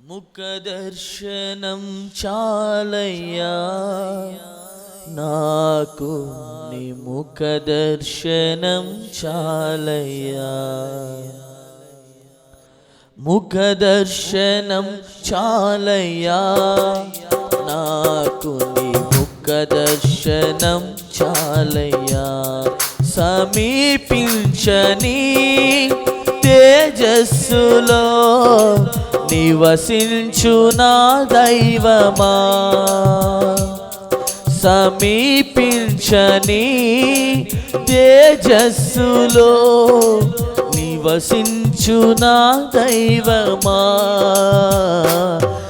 ముఖదర్శనం చాలయ్యా. నాకు నీ ముఖదర్శనం చాలయ్యా. ముఖదర్శనం చాలయ్యా. నాకు నీ ముఖదర్శనం చాలయ్యా. సమీపించని తేజస్సులో నివసించు నా దైవమా. సమీపించని తేజస్సులో నివసించు నా దైవమా.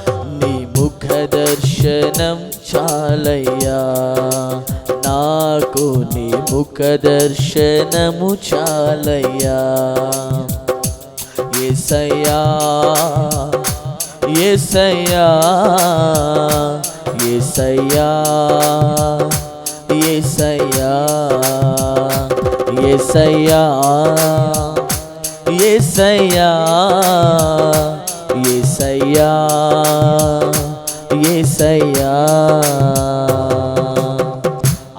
నీ ముఖ దర్శనం చాలయ్యా. నాకు నీ ముఖ దర్శనము చాలయ్యా. ఏసయ్యా ఏసయ్యా ఏసయ్యా ఏసయ్యా ఏసయ్యా ఏసయ్యా ఏసయ్యా ఏసయ్యా.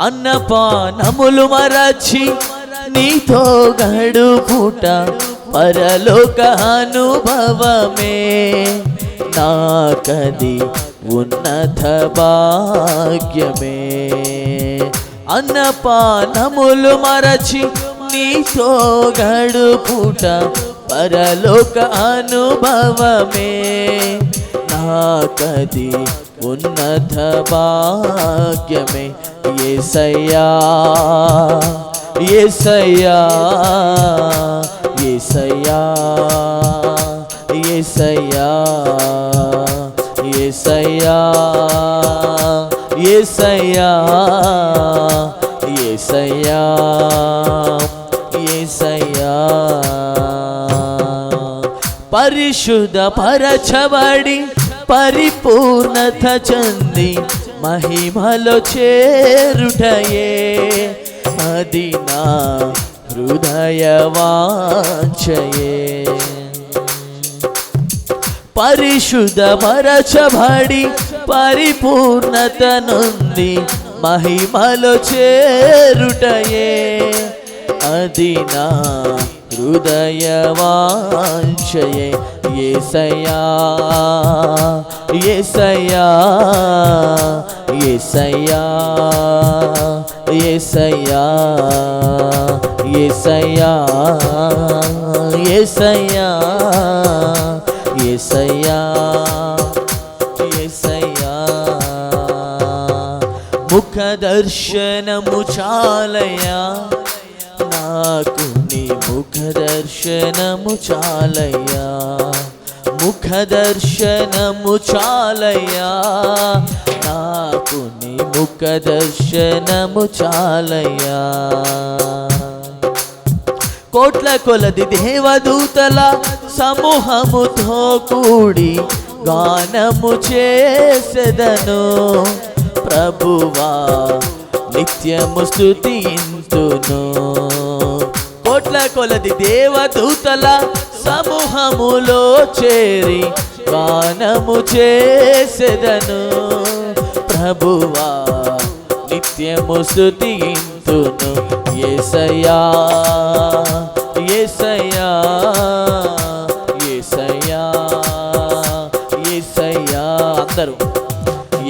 అన్నపానములు మరచి నీతో గడుపుట పరలోక అనుభవమే నాకది ఉన్నత భాగ్యమే. అన్నపానములు మరచి నీతో గడుపుట పరలోక అనుభవమే నాకది ఉన్నత భాగ్యమే. ఏసయ్యా ఏసయ్యా ఏసయ్యా ఏసయ్యా ఏసయ్యా ఏసయ్యా ఏసయ్యా ఏసయ్యా. పరిశుద్ధ పరచబడి పరిపూర్ణత చెంది మహిమలో చేరుటయే అది నా హృదయవాంచయే పరిశుద్ధమరచబడి పరిపూర్ణత నుండి మహిమలో చేరుటయే అది నా హృదయవాంచ వాంఛయే ఏసయ్యా ఏసయ్యా ఏసయ్యా ఏసయ్యా ఏసయ్యా ఏసయ్యా ఏసయ్యా ఏసయ్యా. ముఖ దర్శనము చాలయా నాకు నీ ముఖ దర్శనము చాలయ్యా. ముఖ దర్శనము చాలయ్యా. నాకు నీ ముఖ దర్శనము చాలయ్యా. కోట్ల కొలది దేవదూతల సమూహముతో కూడి గానము చేసెదను. ప్రభువా నిత్యము స్తుతింతును. కోట్ల కొలది దేవదూతల సమూహములో చేరి బాణము చేసెదను. ప్రభువా నిత్యము శృతిను ఏసయా ఏసయా ఏసయా ఏసయా అందరు.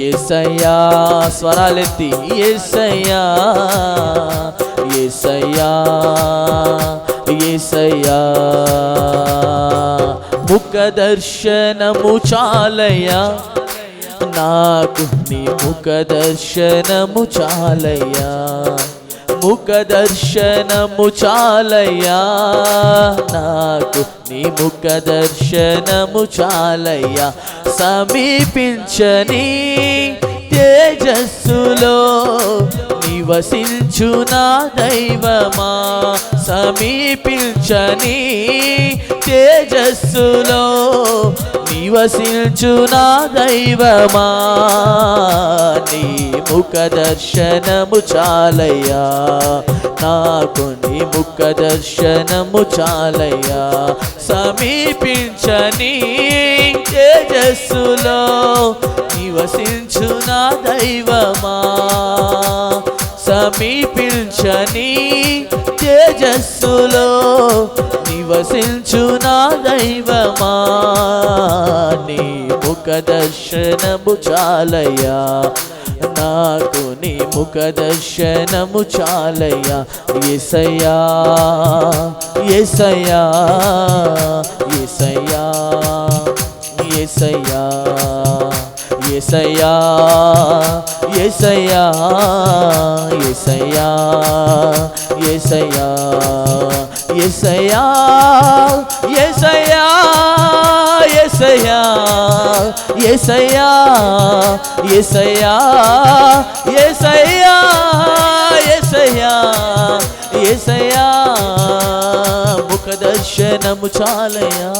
ఏసయా స్వరాలెత్తి ఏసయా ఏసయా ఏసయ్యా. ముఖ దర్శనము చాలయ్యా. నాకు నీ ముఖ దర్శనము చాలయ్యా. ముఖ దర్శనము చాలయ్యా. నాకు నీ ముఖ దర్శనము చాలయ్యా. సమీపించని తేజస్సులో నివసించు నా దైవమా? సమీపించని తేజస్సులో నివసించు నా దైవమా? నీ ముఖ దర్శనము చాలయ్యా. నాకు నీ ముఖ దర్శనము చాలయ్యా. సమీపించని తేజస్సులో నివసించు నా దైవమా? సమీపించని తేజస్సులో నివసించు నా దైవమా? నీ ముఖ దర్శనము చాలయ్యా. నాకు నీ ముఖ దర్శనము చాలయ్యా. ఎసయ్యా ఎసయ్యా ఎసయ్యా ఎసయ్యా ఎసయ్యా ఎసయ్యా ఎసయ్యా ఎసయ్యా ఎసయ్యా ఎసయ్యా ఎసయ్యా ఎసయ్యా ఎసయ్యా ఎసయ్యా ఎసయ్యా ఎసయ్యా ముఖ దర్శనము చాలయ్యా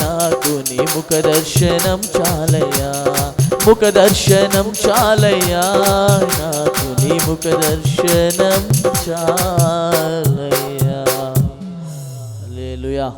నాకు నీ ముఖ దర్శనం చాలయ్యా ముఖ దర్శనం చాలయ్యా నాకు నీ ముఖ దర్శనం చాలయ్యా. లేలుయా